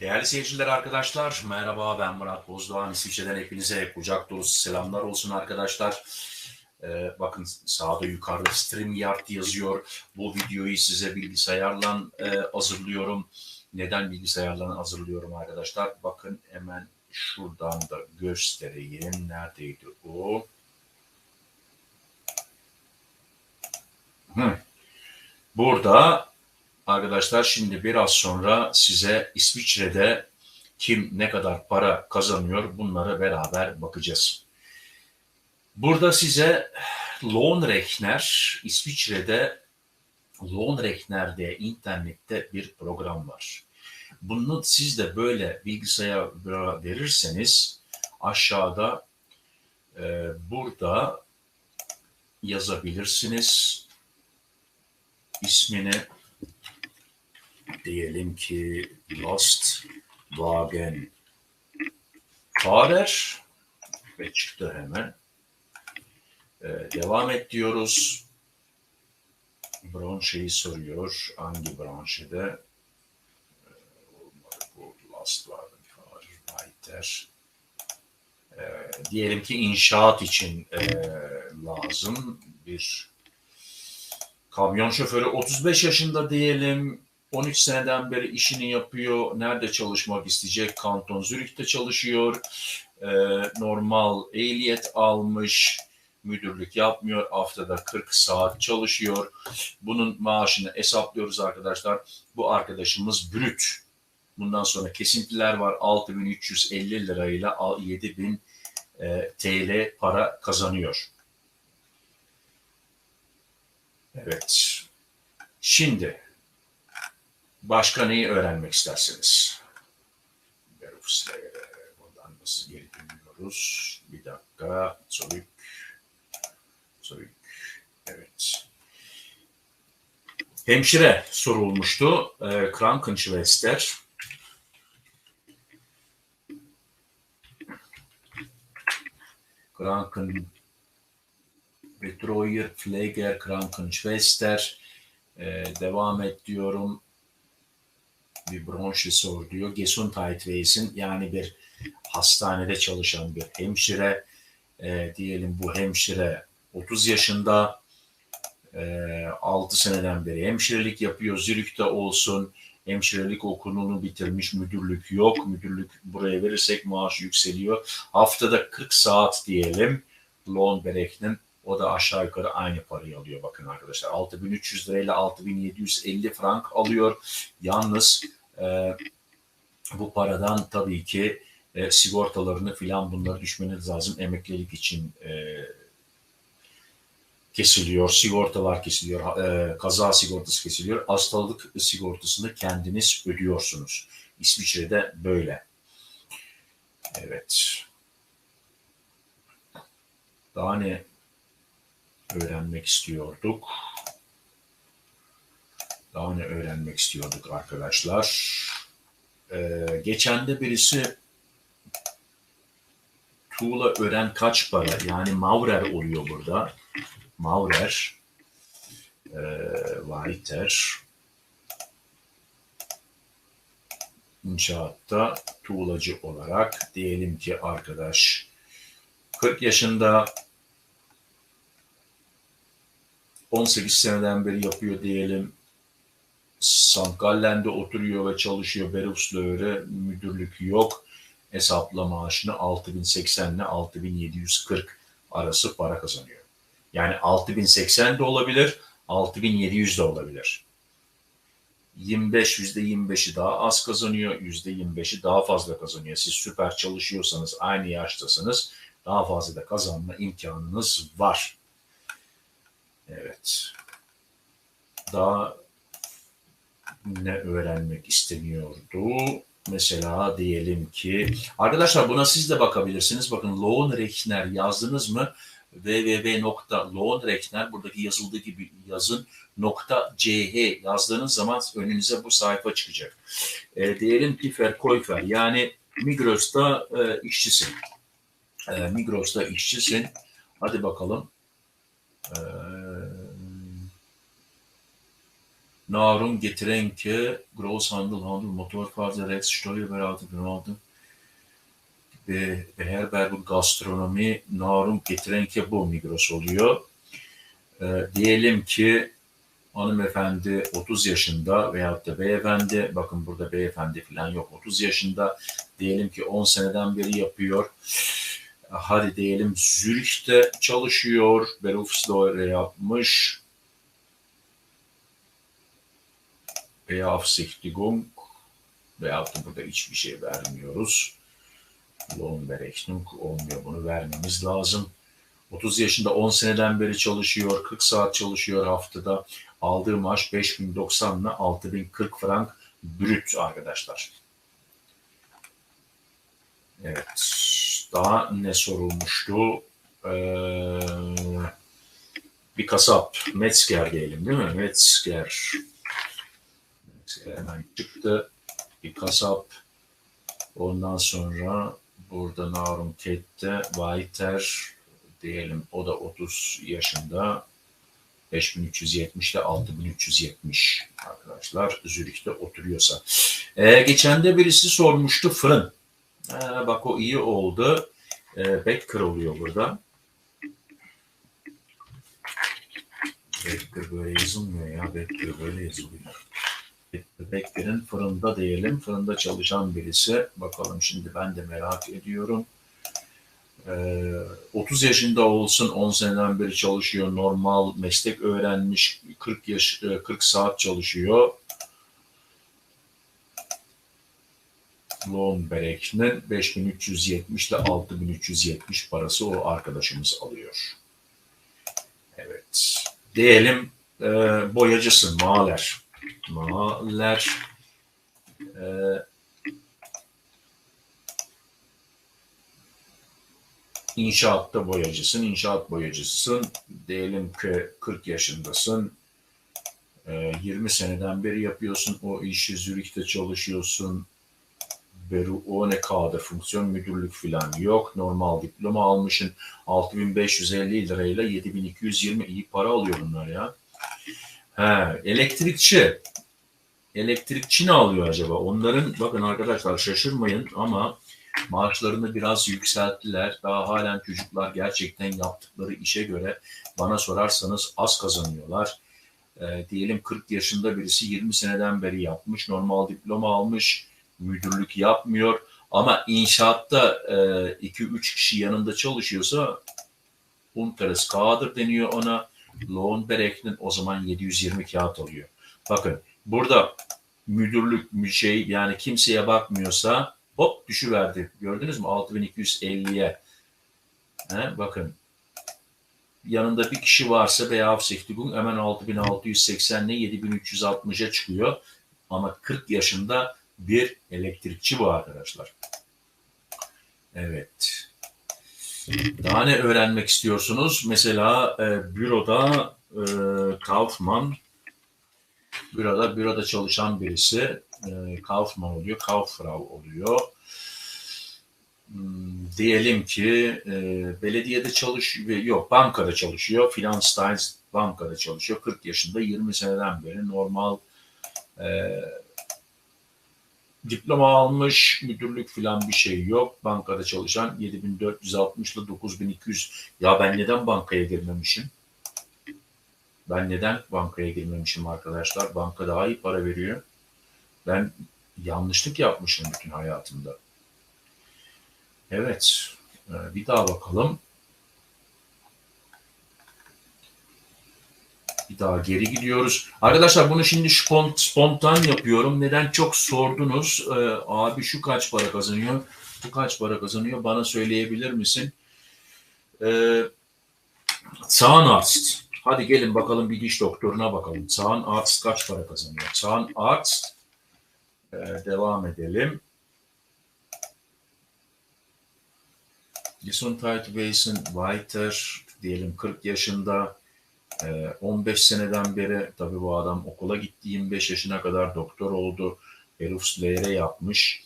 Değerli seyirciler arkadaşlar, merhaba ben Murat Bozdoğan. İsviçre'den hepinize kucak dolusu selamlar olsun arkadaşlar. Ee, bakın sağda yukarıda StreamYard yazıyor. Bu videoyu size bilgisayarla e, hazırlıyorum. Neden bilgisayarla hazırlıyorum arkadaşlar? Bakın hemen şuradan da göstereyim. Neredeydi o? Hı. Burada arkadaşlar şimdi biraz sonra size İsviçre'de kim ne kadar para kazanıyor bunlara beraber bakacağız. Burada size Lohnrechner, İsviçre'de Lohnrechner diye internette bir program var. Bunu siz de böyle bilgisayara verirseniz aşağıda e, burada yazabilirsiniz. ismini diyelim ki Lost Wagen Fahrer ve çıktı hemen. Ee, devam et diyoruz. Branşeyi soruyor. Hangi branşede? Ee, bu Lost Wagen Fahrer Weiter. Ee, diyelim ki inşaat için e, lazım bir kamyon şoförü 35 yaşında diyelim 13 seneden beri işini yapıyor. Nerede çalışmak isteyecek? Kanton Zürih'te çalışıyor. Ee, normal ehliyet almış. Müdürlük yapmıyor. Haftada 40 saat çalışıyor. Bunun maaşını hesaplıyoruz arkadaşlar. Bu arkadaşımız brüt. Bundan sonra kesintiler var. 6350 lirayla 7000 e, TL para kazanıyor. Evet. Şimdi Başka neyi öğrenmek istersiniz? Buradan nasıl geri dönüyoruz? Bir dakika. Zurück. Zurück. Evet. Hemşire sorulmuştu. E, Krankenschwester. Kranken Betreuer, Pfleger, Krankenschwester. E, devam et diyorum bir bronşi sor diyor. Gesundheitwesen yani bir hastanede çalışan bir hemşire e, diyelim bu hemşire 30 yaşında e, 6 seneden beri hemşirelik yapıyor. Zürih'te olsun hemşirelik okulunu bitirmiş müdürlük yok. Müdürlük buraya verirsek maaş yükseliyor. Haftada 40 saat diyelim Lohnberek'nin o da aşağı yukarı aynı parayı alıyor bakın arkadaşlar. 6300 lirayla 6750 frank alıyor. Yalnız e, bu paradan tabii ki e, sigortalarını filan bunları düşmeniz lazım. Emeklilik için e, kesiliyor, sigortalar kesiliyor, e, kaza sigortası kesiliyor. Hastalık sigortasını kendiniz ödüyorsunuz. İsviçre'de böyle. Evet. Daha ne öğrenmek istiyorduk? Daha ne öğrenmek istiyorduk arkadaşlar? Ee, geçen de birisi tuğla öğren kaç para? Yani Maurer oluyor burada. Maurer. E, Weiter. İnşaatta tuğlacı olarak diyelim ki arkadaş 40 yaşında 18 seneden beri yapıyor diyelim. St. Gallen'de oturuyor ve çalışıyor. Berufslöre müdürlük yok. Hesapla maaşını 6080 ile 6740 arası para kazanıyor. Yani 6080 de olabilir, 6700 de olabilir. 25 %25'i daha az kazanıyor, %25'i daha fazla kazanıyor. Siz süper çalışıyorsanız, aynı yaştasınız, daha fazla da kazanma imkanınız var. Evet. Daha ne öğrenmek isteniyordu? Mesela diyelim ki arkadaşlar buna siz de bakabilirsiniz. Bakın Lohnrechner yazdınız mı? www.lohnrechner buradaki yazıldığı gibi yazın nokta ch yazdığınız zaman önünüze bu sayfa çıkacak. E, diyelim ki Verkäufer yani Migros'ta e, işçisin. E, Migros'ta işçisin. Hadi bakalım. Eee Narum Getränke, Großhandel, Motorfahrer, Rechts, Steuerberater, Beratung, Be Beherbergung, Gastronomi, Narum Getränke bu Migros oluyor. E, diyelim ki hanımefendi 30 yaşında veyahut da beyefendi, bakın burada beyefendi falan yok 30 yaşında, diyelim ki 10 seneden beri yapıyor. Hadi diyelim Zürih'te çalışıyor, Berufslehre yapmış. Beaufsichtigung veyahut da burada hiçbir şey vermiyoruz. Lohnberechnung olmuyor, bunu vermemiz lazım. 30 yaşında 10 seneden beri çalışıyor, 40 saat çalışıyor haftada. Aldığı maaş 5090 ile 6040 frank brüt arkadaşlar. Evet. Daha ne sorulmuştu? Ee, bir kasap. Metzger diyelim değil mi? Metzger. Hemen çıktı. Bir kasap. Ondan sonra burada Narum Kette, Weiter diyelim. O da 30 yaşında. 5370 ile 6370 arkadaşlar Zürih'te oturuyorsa. Ee, geçen de birisi sormuştu fırın. Ee, bak o iyi oldu. Ee, Becker oluyor burada. Becker böyle yazılmıyor ya. Becker böyle yazılıyor. Becker'in fırında diyelim. Fırında çalışan birisi. Bakalım şimdi ben de merak ediyorum. 30 ee, yaşında olsun 10 seneden beri çalışıyor. Normal meslek öğrenmiş 40 yaş 40 e, saat çalışıyor. Lohnberek'nin 5370 ile 6370 parası o arkadaşımız alıyor. Evet. Diyelim e, boyacısın Maler. Maler e, İnşaatta boyacısın, inşaat boyacısısın. Diyelim ki 40 yaşındasın. 20 ee, seneden beri yapıyorsun o işi, Zürih'te çalışıyorsun. Beru, o ne kadar fonksiyon müdürlük falan yok. Normal diploma almışsın. 6550 lirayla 7220 iyi para alıyor bunlar ya. He, elektrikçi. Elektrikçi ne alıyor acaba? Onların bakın arkadaşlar şaşırmayın ama Maaşlarını biraz yükselttiler. Daha halen çocuklar gerçekten yaptıkları işe göre bana sorarsanız az kazanıyorlar. E, diyelim 40 yaşında birisi 20 seneden beri yapmış. Normal diploma almış. Müdürlük yapmıyor. Ama inşaatta 2-3 e, kişi yanında çalışıyorsa Unteres Kader deniyor ona. Lohnberek'nin o zaman 720 kağıt alıyor. Bakın burada müdürlük şey yani kimseye bakmıyorsa hop düşüverdi. Gördünüz mü 6250'ye. He, bakın yanında bir kişi varsa veya Aufsichtigung hemen 6680 ile 7360'a çıkıyor. Ama 40 yaşında bir elektrikçi bu arkadaşlar. Evet. Daha ne öğrenmek istiyorsunuz? Mesela e, büroda e, Kaufman büroda büroda çalışan birisi e, Kaufman oluyor, Kauffrau oluyor. Hmm, diyelim ki e, belediyede çalışıyor, yok bankada çalışıyor, Finanzteils bankada çalışıyor. 40 yaşında 20 seneden beri normal e, diploma almış, müdürlük falan bir şey yok. Bankada çalışan 7460 ile 9200. Ya ben neden bankaya girmemişim? Ben neden bankaya girmemişim arkadaşlar? Banka daha iyi para veriyor. Ben yanlışlık yapmışım bütün hayatımda. Evet. E, bir daha bakalım. Bir daha geri gidiyoruz. Arkadaşlar bunu şimdi spontan yapıyorum. Neden çok sordunuz? Ee, abi şu kaç para kazanıyor? Bu kaç para kazanıyor? Bana söyleyebilir misin? Ee, Zahnarzt. Hadi gelin bakalım bir diş doktoruna bakalım. Zahnarzt kaç para kazanıyor? Zahnarzt ee, devam edelim. Gesundheitwesen weiter diyelim 40 yaşında 15 ee, seneden beri tabi bu adam okula gitti 25 yaşına kadar doktor oldu. Berufslehre yapmış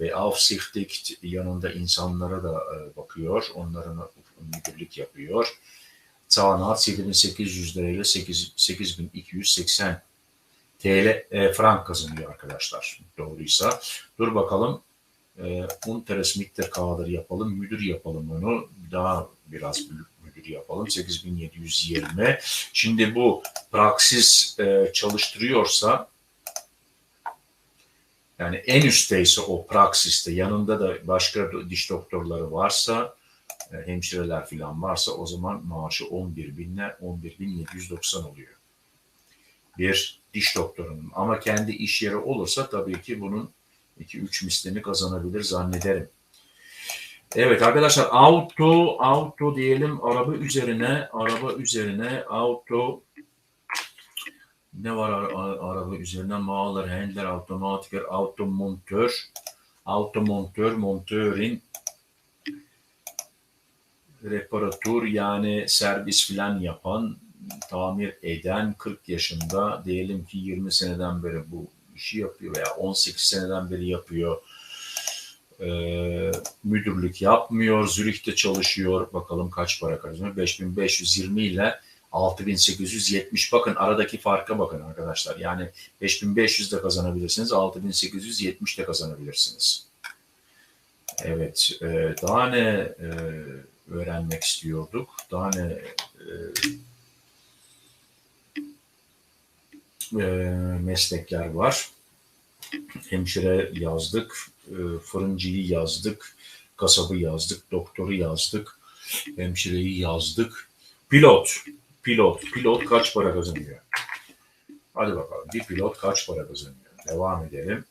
ve aufsichtigt yanında insanlara da e, bakıyor. Onların müdürlük yapıyor. Zahnarzt 7800 lirayla 8280 TL, e, frank kazanıyor arkadaşlar. Doğruysa. Dur bakalım. E, Unteres Mikter K'dır yapalım. Müdür yapalım onu. Daha biraz büyük müdür yapalım. 8720. Şimdi bu Praxis e, çalıştırıyorsa yani en üstteyse o Praxis'te yanında da başka diş doktorları varsa hemşireler falan varsa o zaman maaşı 11 binle 11 bin 790 oluyor. Bir diş doktorunun ama kendi iş yeri olursa tabii ki bunun 2-3 mislini kazanabilir zannederim. Evet arkadaşlar auto auto diyelim araba üzerine araba üzerine auto ne var araba üzerine mağalar, handler, otomatikler, automontör, automontör, montörün reparatör yani servis filan yapan, tamir eden 40 yaşında diyelim ki 20 seneden beri bu işi yapıyor veya 18 seneden beri yapıyor. Ee, müdürlük yapmıyor. Zürih'te çalışıyor. Bakalım kaç para kazanıyor. 5520 ile 6870 bakın aradaki farka bakın arkadaşlar. Yani 5500 de kazanabilirsiniz. 6870 de kazanabilirsiniz. Evet. E, daha ne e, öğrenmek istiyorduk? Daha ne e, e, meslekler var? Hemşire yazdık. E, fırıncıyı yazdık. Kasabı yazdık. Doktoru yazdık. Hemşireyi yazdık. Pilot pilot. Pilot kaç para kazanıyor? Hadi bakalım. Bir pilot kaç para kazanıyor? Devam edelim.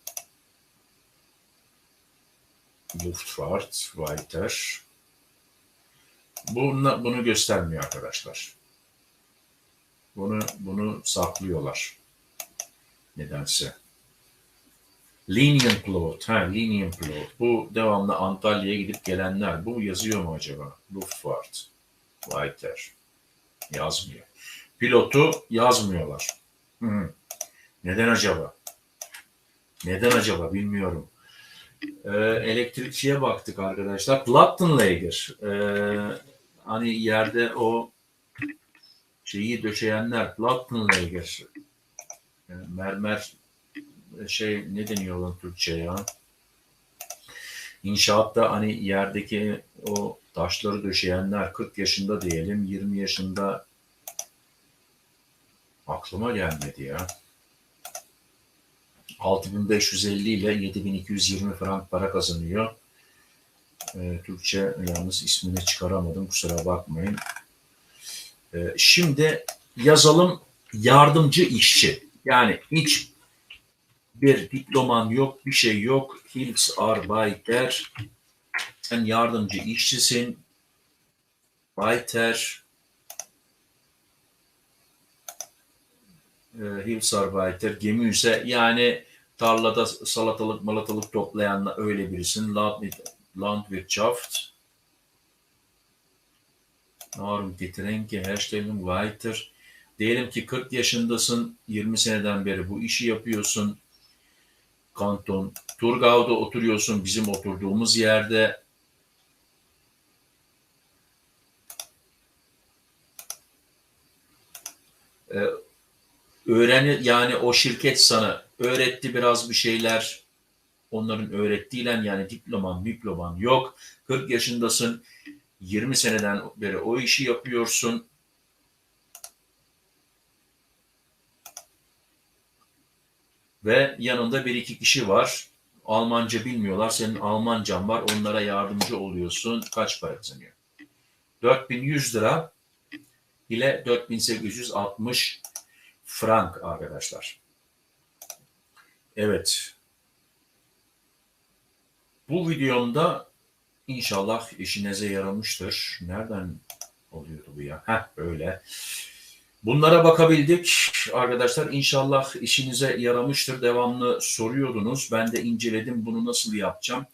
Luftfahrt, Weiter. Bunu, bunu göstermiyor arkadaşlar. Bunu, bunu saklıyorlar. Nedense. Lenient plot. Ha, lenient plot. Bu devamlı Antalya'ya gidip gelenler. Bu yazıyor mu acaba? Luftfahrt, Weiter. Yazmıyor. Pilotu yazmıyorlar. Hı. Neden acaba? Neden acaba bilmiyorum. Ee, elektrikçiye baktık arkadaşlar. Plattenlager. Ee, hani yerde o şeyi döşeyenler Plattenlager. Yani mermer şey ne deniyor lan Türkçe ya? İnşaatta hani yerdeki o taşları döşeyenler 40 yaşında diyelim 20 yaşında aklıma gelmedi ya. 6550 ile 7220 frank para kazanıyor. E, Türkçe yalnız ismini çıkaramadım kusura bakmayın. E, şimdi yazalım yardımcı işçi. Yani hiç bir diploman yok, bir şey yok. Hilfsarbeiter sen yardımcı işçisin. Weiter e, Hilfsarbeiter, Gemüse yani tarlada salatalık malatalık toplayan öyle birisin. Landwirtschaft Nahrungsgetränke herstellen weiter. Diyelim ki 40 yaşındasın, 20 seneden beri bu işi yapıyorsun. Kanton Turgau'da oturuyorsun, bizim oturduğumuz yerde. Ee, öğreni yani o şirket sana öğretti biraz bir şeyler. Onların öğrettiğiyle yani diploman, diploman yok. 40 yaşındasın. 20 seneden beri o işi yapıyorsun. Ve yanında bir iki kişi var. Almanca bilmiyorlar. Senin Almancan var. Onlara yardımcı oluyorsun. Kaç para kazanıyor? 4100 lira ile 4860 frank arkadaşlar. Evet. Bu videomda inşallah işinize yaramıştır. Nereden oluyordu bu ya? Heh öyle. Bunlara bakabildik arkadaşlar. İnşallah işinize yaramıştır. Devamlı soruyordunuz. Ben de inceledim bunu nasıl yapacağım.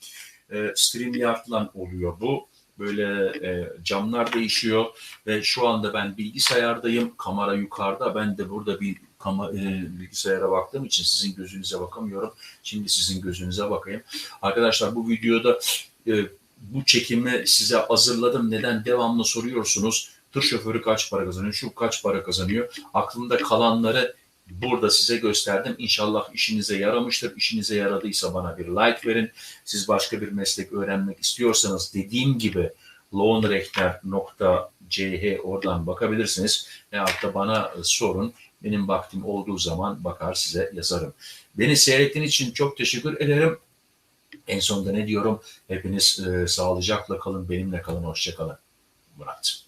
E, StreamYard'la oluyor bu. Böyle e, camlar değişiyor ve şu anda ben bilgisayardayım. Kamera yukarıda. Ben de burada bir kama, e, bilgisayara baktığım için sizin gözünüze bakamıyorum. Şimdi sizin gözünüze bakayım. Arkadaşlar bu videoda e, bu çekimi size hazırladım. Neden devamlı soruyorsunuz? Tır şoförü kaç para kazanıyor? Şu kaç para kazanıyor? Aklında kalanları burada size gösterdim. İnşallah işinize yaramıştır. İşinize yaradıysa bana bir like verin. Siz başka bir meslek öğrenmek istiyorsanız dediğim gibi lohnrechner.ch oradan bakabilirsiniz. Veyahut da bana sorun. Benim vaktim olduğu zaman bakar size yazarım. Beni seyrettiğiniz için çok teşekkür ederim. En sonunda ne diyorum? Hepiniz e, sağlıcakla kalın, benimle kalın, hoşça kalın. Murat.